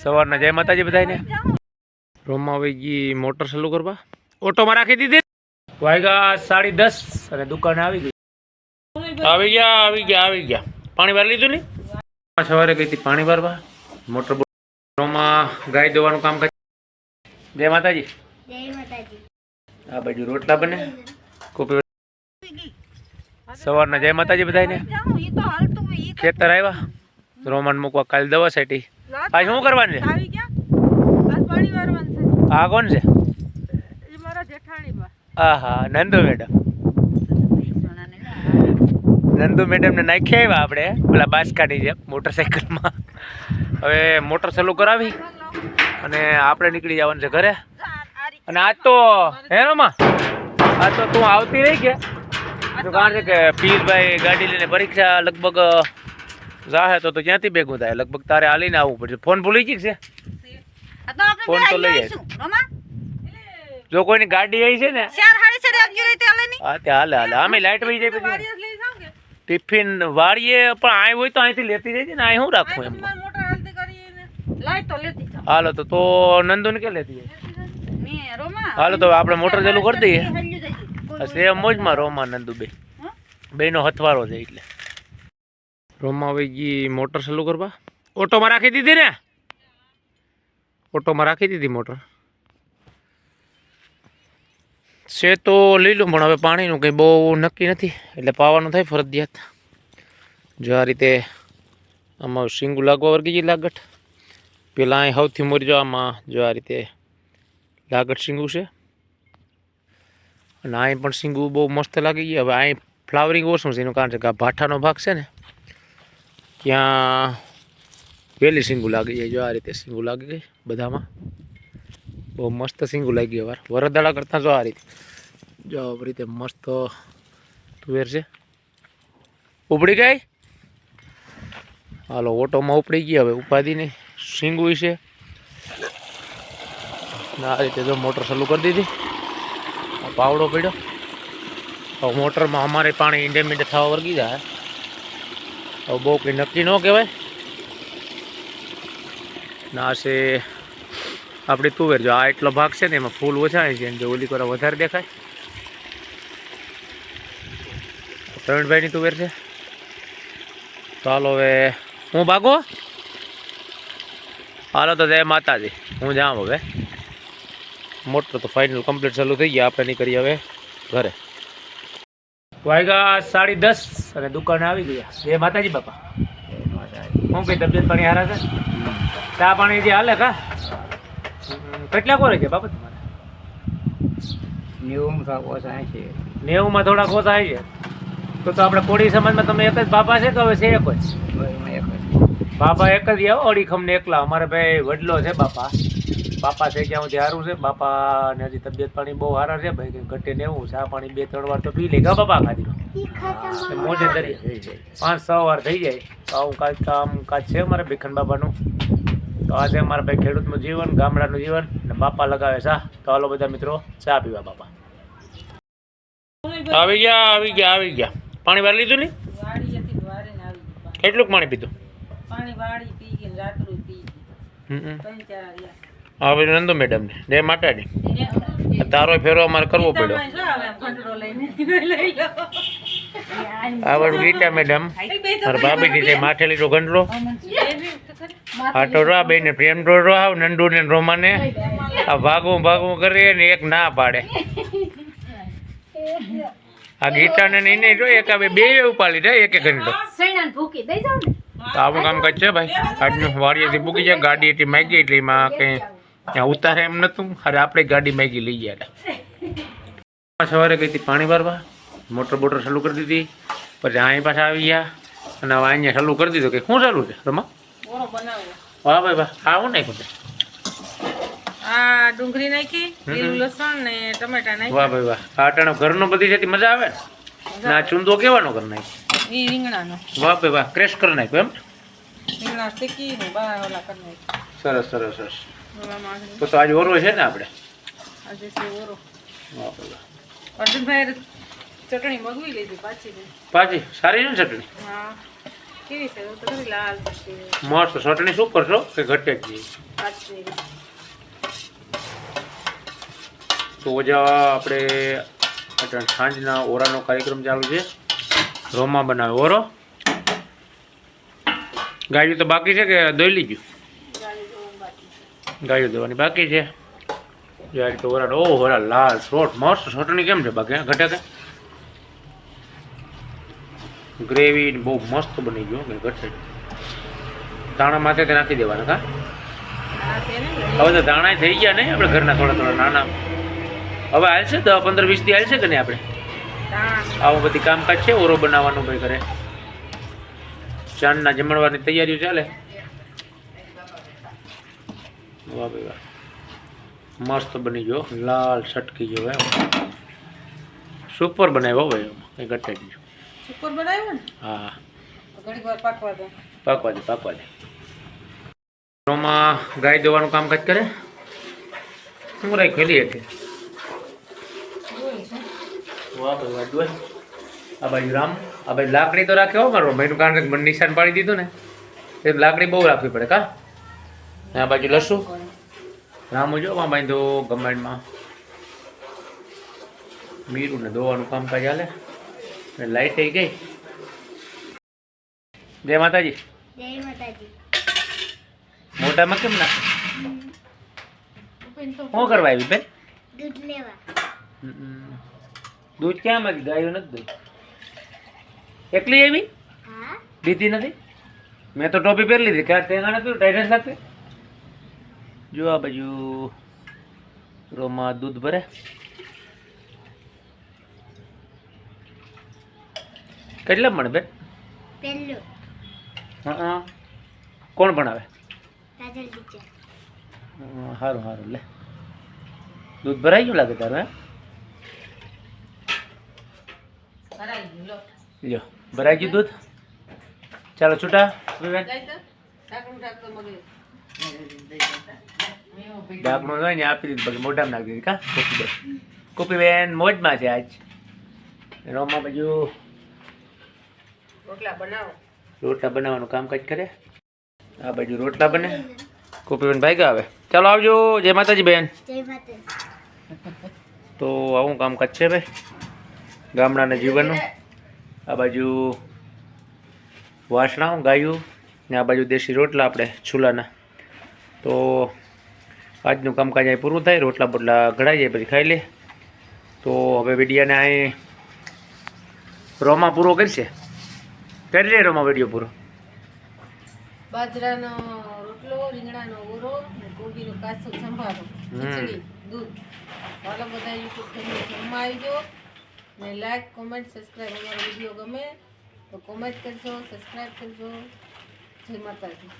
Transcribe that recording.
સવારના જય માતાજી બધાને રૂમમાં આવી ગઈ મોટર ચાલુ કરવા. ઓટોમાં રાખી દીધી. વાગ્યા સાડી દસ અને દુકાને આવી ગઈ. આવી ગયા આવી ગયા આવી ગયા. પાણી ભરી લીધું ને સવારે ગઈ હતી પાણી ભરવા મોટર રૂમમાં ગાય દોવાનું કામ કરી જય માતાજી. જય માતાજી. આ બાજુ રોટલા બને. કોપી સવારના જય માતાજી બધાને ખેતર આવ્યા. રોમાન મૂકવા કાલે દવા સેટી આ શું કરવાનું છે? આવી ગયા? પાણી વારવાનું છે. આ કોણ છે? એ મારા જેઠાણી બા. આ નંદુ મેડમ. નંદુ મેડમ ને નાખી આવ્યા આપણે પેલા બાસ કાઢી છે મોટરસાઇકલમાં હવે મોટર ચાલુ કરાવી અને આપણે નીકળી જવાનું છે ઘરે. અને આજ તો હે આ આજ તો તું આવતી રહી કે? કારણ છે કે પીરભાઈ ગાડી લઈને પરીક્ષા લગભગ જાહે તો તો ક્યાંથી ભેગું થાય? લગભગ તારે હાલીને આવવું પડશે. ફોન ભૂલી ગઈ છે? ફોન તો લઈ જાય જો કોઈની ગાડી આવી છે ને? હા તે હાલે હાલે. અમે લાઈટ વહી જાય પછી. ટિફિન વાળીએ પણ અહીં હોય તો અહીંથી લેતી જાય છે ને અહીં શું રાખવું એમ? હાલો તો તો નંદુને કે લેતી જાય હાલો તો આપણે મોટર ચાલુ કરી દઈએ. સેમ મોજમાં રોમા નંદુ બે બેનો હથવારો છે એટલે. રોમા આવી ગઈ મોટર ચાલુ કરવા? ઓટોમાં રાખી દીધી ને? ઓટોમાં રાખી દીધી મોટર. છે તો લીલું પણ હવે પાણીનું કંઈ બહુ નક્કી નથી. એટલે પાવાનું થાય ફરજિયાત. જો આ રીતે આમાં શીંગું લાગવા વર્ગી ગઈ લાગટ. પેલા અહીં સૌથી મોરી જો આમાં, જો આ રીતે લાગટ શીંગું છે. અને અહીં પણ શીંગું બહુ મસ્ત લાગી ગઈ હવે અહીં ફ્લાવરિંગ ઓછું છે, એનું કારણ છે કે આ ભાઠાનો ભાગ છે ને ત્યાં વહેલી સિંગુ લાગી જાય જો આ રીતે સિંગુ લાગી ગઈ બધામાં. બહુ મસ્ત સિંગુ લાગી ગયું વાર. વરદાળા કરતાં જો આ રીતે. જો આ રીતે મસ્ત તુવેર છે. ઉપડી ગઈ? હાલો, ઓટોમાં ઉપડી ગઈ. હવે ઉપાધિની સિંગુ છે. આ રીતે જો મોટર ચાલુ કરી દીધી. પાવડો પડ્યો. મોટરમાં અમારે પાણી ઈંડે મીંડે થવા વર્ગી જાય. હવે બહુ કંઈ નક્કી ન કહેવાય. ના છે આપણી તુવેર. જો આ એટલો ભાગ છે ને, એમાં ફૂલ ઓછા છે અને જો ઓલી કોરા વધારે દેખાય. પ્રવીણભાઈની તુવેર છે. ચાલો હવે હું ભાગો હાલો તો જય માતાજી. હું જાઉં હવે. મોટર તો ફાઇનલ કમ્પ્લીટ ચાલુ થઈ ગયા. આપણે નીકળીએ હવે ઘરે. વાગ્યા સાડી દસ અને દુકાને આવી ગયા. જય માતાજી બાપા. શું કઈ તબિયત પાણી હારા છે? ચા પાણી જે હાલે કા? કેટલા કોરે છે બાપા તમારે? નેવું થાકો થાય છે. નેવુંમાં થોડા ઓછા છે? તો તો આપણે કોળી સમાજમાં તમે એક જ બાપા છે કે હવે છે એક જ? બાપા એક જ આવો અડીખમ ને એકલા. અમારે ભાઈ વડલો છે બાપા. બાપા છે ક્યાં સુધી સારું છે. બાપા ને હજી તબિયત પાણી બહુ સારા છે. ભાઈ ઘટે ને એવું ચા પાણી બે ત્રણ વાર તો પી લે. ગા બાપા ખાધી મોજે દરી પાંચ છ વાર થઈ જાય. તો આવું કાંઈક કામ કાજ છે મારા ભીખન બાબાનું તો આજે મારા ભાઈ ખેડૂતનું જીવન ગામડાનું જીવન ને બાપા લગાવે ચા તો હાલો બધા મિત્રો ચા પીવા બાપા. આવી ગયા આવી ગયા આવી ગયા. પાણી વાર લીધું ને? વાડીએથી વારીને આવી ગઈ બા. કેટલું પાણી પીધું? પાણી વાળી પી ગઈ રાત્રું પી ગઈ. હવે નંદુ મેડમ ને જય માતાજી. તારો ફેરો અમારે કરવો પડ્યો. તમે જો હવે આમ કંટરો લઈને લઈ લો. આ બાજુ ગીતા મેડમ મારા ભાભી છે માથે લીધો ગંડલો આ તો રો બે ને પ્રેમ તો રો આવ નંદુ ને રોમાને. આ ભાગવું ભાગવું કરે ને એક ના પાડે. આ ગીતા ને એને જો એક આવે બે ઉપાડી જાય એક એક ઘંટો તો આવું કામ છે ભાઈ? આજનું વાડીએથી ભૂકી જાય ગાડી એટલી માગી એટલે એમાં કંઈ ત્યાં ઉતારે એમ નતું. અરે આપણે ગાડી માગી લઈ ગયા સવારે ગઈ હતી પાણી ભરવા. મોટર બોટર ચાલુ કરી દીધી. પછી અહીં પાછા આવી ગયા. અને હવે અહીંયા ચાલુ કરી દીધું કે શું ચાલુ છે? રમા? વાહ ભાઈ વાહ. આવું નહીં છે? આ ડુંગળી નાખી લીલું લસણ ને ટમેટા નાખી. વાહ ભાઈ વાહ. આ અટાણો ઘરનો બધી છે મજા આવે? ને ના ચૂંદો કેવાનો કરી નાખી રીંગણાનો. વાહ ભાઈ વાહ. ક્રેશ કરી નાખ્યો એમ? રીંગણા શેકી ને બા ઓલા કરી નાખી સરસ સરસ સરસ. તો તો આજે ઓરો છે ને આપણે? આજે છે ઓરો. અર્જુનભાઈ ચટણી મગવી લીધી પાછી પાછી? સારી છે ને ચટણી? હા. કેવી છે? તો ખરી લાલ મસ્ત. ચટણી શું કરશો કે ઘટે જ તો જા આપણે અટાણ સાંજના ઓરાનો કાર્યક્રમ ચાલુ છે. રોમા બનાવે. ઓરો? ગાડી તો બાકી છે કે દોઈ લીધું? ગાયું દેવાની બાકી છે. જ્યારે તો ઓરા ઓ ઓરા, લાલ શોર્ટ મસ્ત સોટની કેમ છે બાકી, હે? ઘટે ગ્રેવી બહુ મસ્ત બની ગયું ઘટે. દાણા માથે તે નાખી દેવાના, કા? હવે તો દાણા થઈ ગયા ને, આપણે ઘરના થોડા થોડા નાના. હવે હાલશે દસ પંદર વીસથી હાલશે કે નહીં આપણે? આવું બધી કામકાજ છે, ઓરો બનાવવાનું ભાઈ ઘરે. ચાંદના જમણવારની તૈયારીઓ ચાલે? વાહ ભાઈ વાહ. મસ્ત બની ગયો. લાલ છટકી ગયો એમ. સુપર બનાવ્યો ભાઈ કંઈ ઘટે નહીં. સુપર બનાવ્યો ને? હા. ઘડીક વાર પાકવા દે. પાકવા દે પાકવા દે. ઓમાં ગાય દોવાનું કામકાજ કરે? શું રાખ ખેલી હતી વાહ ભાઈ વાહ જોઈ. આ બાજુ રામ. આ બાજુ લાકડી તો રાખે હો મારો મહિનું કારણ કે મને નિશાન પાડી દીધું ને. એ લાકડી બહુ રાખવી પડે કા? આ બાજુ લસુ રામુ જો આ બાજુ ગમાડમાં મીરું ને દોવાનું કામકાજ હાલે. ને લાઈટ થઈ ગઈ. જય માતાજી. જય માતાજી. મોટામાં કેમ ના શું કરવા આવી બેન? દૂધ લેવા. દૂધ ક્યાં માંથી ગાયો નથી દૂધ એકલી આવી? હા. દીધી નથી? મેં તો ટોપી પહેરી લીધી. ક્યાં ટેંગા નથી ટાઈટન્સ લાગતી જો આ બાજુ રોમાં દૂધ ભરે. કેટલા મળે બેન? પહેલું. હા કોણ ભણાવે? કાજલ ટીચર. સારું સારું લે. દૂધ ભરાઈ ગયું લાગે તારું હે? લો. લ્યો ભરાઈ ગયું દૂધ? ચાલો છૂટા. બેન? ડાકણું હોય ને આપી દીધું મોઢામાં નાખી દીધી. કા? કુપીબેન કુપીબેન મોજમાં છે આજ. રોમા બાજુ રોટલા બનાવો. રોટલા બનાવવાનું કામકાજ કરે. આ બાજુ રોટલા બને. કોપીબેન ભાઈ આવે ચાલો આવજો. જય માતાજી બેન. તો આવું કામકાજ છે ભાઈ. ગામડાના જીવનનું. આ બાજુ વાસણા ગાયું ને આ બાજુ દેશી રોટલા આપણે ચૂલાના તો આજનું કામકાજ અહીં પૂરું થાય, રોટલા બોટલા ઘડાઈ જાય, પછી ખાઈ લે. તો હવે વિડીયાને અહીં રોમા પૂરો કરશે? કરી લે રોમા વીડિયો પૂરો. બાજરાનો રોટલો, રીંગણાનો ઓરો કોબીનો કાચો સંભારો. ખીચડી, દૂધ. ચાલો બધા યુટ્યુબ ફેમિલી જમવા આવજો. ને લાઈક કોમેન્ટ સબસ્ક્રાઈબ અમારો વીડિયો ગમે તો કોમેન્ટ કરજો સબસ્ક્રાઈબ કરજો. જય માતાજી.